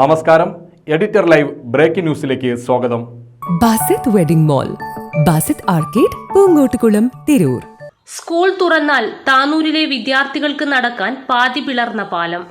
നമസ്കാരം. Editor live breaking ന്യൂസിലേക്ക് സ്വാഗതം. Basith wedding mall Basith arcade Poonkottukulam Tirur. School തുറന്നാൽ താനൂരിലെ വിദ്യാർത്ഥികൾക്ക് നടക്കാൻ പാതി പിളർന്ന പാലം.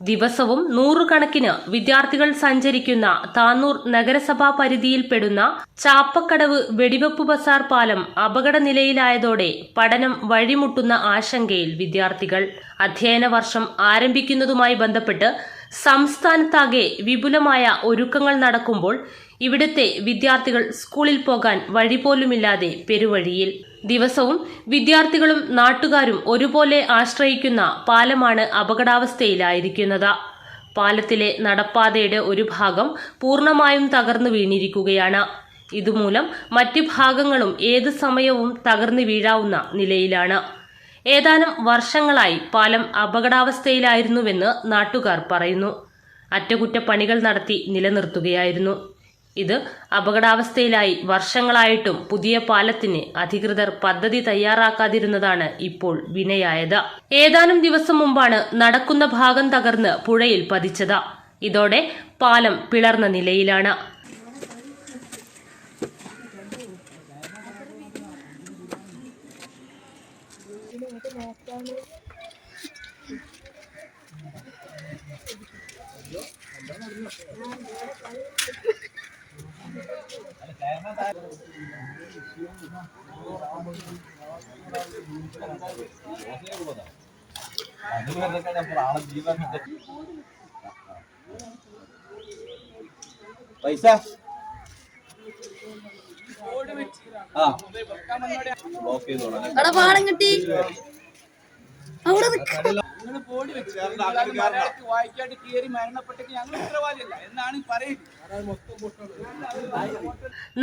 ദിവസവും നൂറുകണക്കിന് വിദ്യാർത്ഥികൾ സഞ്ചരിക്കുന്ന താനൂർ നഗരസഭാ പരിധിയിൽപ്പെടുന്ന ചാപ്പക്കടവ് വെടിവെപ്പ് ബസാർ പാലം അപകട നിലയിലായതോടെ പഠനം വഴിമുട്ടുന്ന ആശങ്കയിൽ വിദ്യാർത്ഥികൾ. അധ്യയന വർഷം ആരംഭിക്കുന്നതുമായി ബന്ധപ്പെട്ട് സംസ്ഥാനത്താകെ വിപുലമായ ഒരുക്കങ്ങൾ നടക്കുമ്പോൾ ഇവിടുത്തെ വിദ്യാർത്ഥികൾ സ്കൂളിൽ പോകാൻ വഴി പോലുമില്ലാതെ പെരുവഴിയിൽ. ദിവസവും വിദ്യാർത്ഥികളും നാട്ടുകാരും ഒരുപോലെ ആശ്രയിക്കുന്ന പാലമാണ് അപകടാവസ്ഥയിലായിരിക്കുന്നത്. പാലത്തിലെ നടപ്പാതയുടെ ഒരു ഭാഗം പൂർണമായും തകർന്നു വീണിരിക്കുകയാണ്. ഇതുമൂലം മറ്റ് ഭാഗങ്ങളും ഏത് സമയവും തകർന്നു വീഴാവുന്ന നിലയിലാണ്. ഏതാനും വർഷങ്ങളായി പാലം അപകടാവസ്ഥയിലായിരുന്നുവെന്ന് നാട്ടുകാർ പറയുന്നു. അറ്റകുറ്റപ്പണികൾ നടത്തി നിലനിർത്തുകയായിരുന്നു. ഇത് അപകടാവസ്ഥയിലായി വർഷങ്ങളായിട്ടും പുതിയ പാലത്തിന് അധികൃതർ പദ്ധതി തയ്യാറാക്കാതിരുന്നതാണ് ഇപ്പോൾ വിനയായത്. ഏതാനും ദിവസം മുമ്പാണ് നടക്കുന്ന ഭാഗം തകർന്ന് പുഴയിൽ പതിച്ചത്. ഇതോടെ പാലം പിളർന്ന നിലയിലാണ്. പൈസ? ആ. ബ്ലോക്ക് ചെയ്തോളാം. അവിടെ പാടം കിട്ടി. അവിടെ നിക്ക. വായിക്കാണ്ട് കയറി മരണപ്പെട്ടെങ്കിൽ ഞങ്ങൾ ഉത്തരവാദിയല്ല. എന്നാണ് പറയുന്നത്.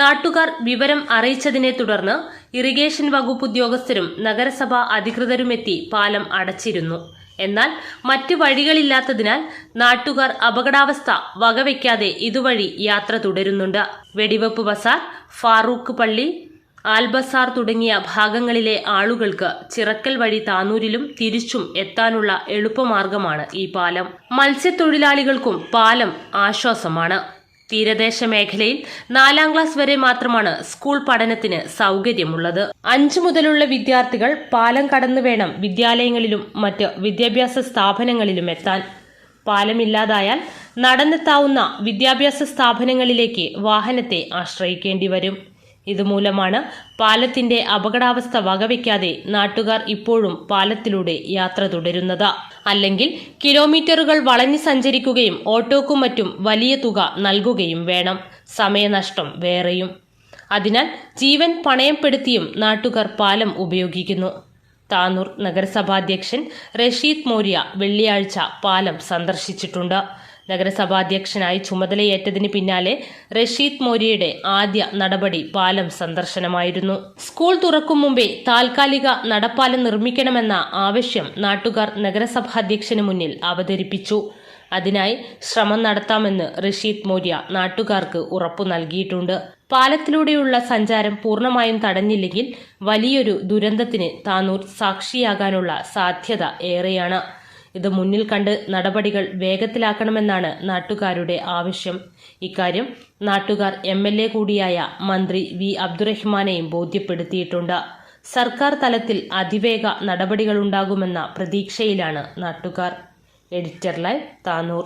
നാട്ടുകാർ വിവരം അറിയിച്ചതിനെ തുടർന്ന് ഇറിഗേഷൻ വകുപ്പ് ഉദ്യോഗസ്ഥരും നഗരസഭാ അധികൃതരുമെത്തി പാലം അടച്ചിരുന്നു. എന്നാൽ മറ്റു വഴികളില്ലാത്തതിനാൽ നാട്ടുകാർ അപകടാവസ്ഥ വകവയ്ക്കാതെ ഇതുവഴി യാത്ര തുടരുന്നുണ്ട്. വെടിവെപ്പ് ബസാർ ഫാറൂഖ് പള്ളി ആൽബസാർ തുടങ്ങിയ ഭാഗങ്ങളിലെ ആളുകൾക്ക് ചിറക്കൽ വഴി താനൂരിലും തിരിച്ചും എത്താനുള്ള എളുപ്പമാർഗമാണ് ഈ പാലം. മത്സ്യത്തൊഴിലാളികൾക്കും പാലം ആശ്വാസമാണ്. തീരദേശ മേഖലയിൽ നാലാം ക്ലാസ് വരെ മാത്രമാണ് സ്കൂൾ പഠനത്തിന് സൗകര്യമുള്ളത്. അഞ്ചു മുതലുള്ള വിദ്യാർത്ഥികൾ പാലം കടന്നു വേണം വിദ്യാലയങ്ങളിലും മറ്റ് വിദ്യാഭ്യാസ സ്ഥാപനങ്ങളിലും എത്താൻ. പാലമില്ലാതായാൽ നടന്നെത്താവുന്ന വിദ്യാഭ്യാസ സ്ഥാപനങ്ങളിലേക്ക് വാഹനത്തെ ആശ്രയിക്കേണ്ടി വരും ഇതുമൂലമാണ് പാലത്തിന്റെ അപകടാവസ്ഥ വകവയ്ക്കാതെ നാട്ടുകാർ ഇപ്പോഴും പാലത്തിലൂടെ യാത്ര തുടരുന്നത്. അല്ലെങ്കിൽ കിലോമീറ്ററുകൾ വളഞ്ഞു സഞ്ചരിക്കുകയും ഓട്ടോക്കും മറ്റും വലിയ തുക നൽകുകയും വേണം. സമയനഷ്ടം വേറെയും. അതിനാൽ ജീവൻ പണയപ്പെടുത്തിയും നാട്ടുകാർ പാലം ഉപയോഗിക്കുന്നു. താനൂർ നഗരസഭാധ്യക്ഷൻ റഷീദ് മോര്യ വെള്ളിയാഴ്ച പാലം സന്ദർശിച്ചിട്ടുണ്ട്. നഗരസഭാധ്യക്ഷനായി ചുമതലയേറ്റതിന് പിന്നാലെ റഷീദ് മോരിയുടെ ആദ്യ നടപടി പാലം സന്ദർശനമായിരുന്നു. സ്കൂൾ തുറക്കും മുമ്പേ താൽക്കാലിക നടപ്പാലം നിർമ്മിക്കണമെന്ന ആവശ്യം നാട്ടുകാർ നഗരസഭാധ്യക്ഷന് മുന്നിൽ അവതരിപ്പിച്ചു. അതിനായി ശ്രമം നടത്താമെന്ന് റഷീദ് മോര്യ നാട്ടുകാർക്ക് ഉറപ്പു നൽകിയിട്ടുണ്ട്. പാലത്തിലൂടെയുള്ള സഞ്ചാരം പൂർണമായും തടഞ്ഞില്ലെങ്കിൽ വലിയൊരു ദുരന്തത്തിന് താനൂർ സാക്ഷിയാകാനുള്ള സാധ്യത ഏറെയാണ്. ഇത് മുന്നിൽ കണ്ട് നടപടികൾ വേഗത്തിലാക്കണമെന്നാണ് നാട്ടുകാരുടെ ആവശ്യം. ഇക്കാര്യം നാട്ടുകാർ എം എൽ എ കൂടിയായ മന്ത്രി വി അബ്ദുറഹ്മാനെയും ബോധ്യപ്പെടുത്തിയിട്ടുണ്ട്. സർക്കാർ തലത്തിൽ അതിവേഗ നടപടികളുണ്ടാകുമെന്ന പ്രതീക്ഷയിലാണ് നാട്ടുകാർ. Editor live Tanur.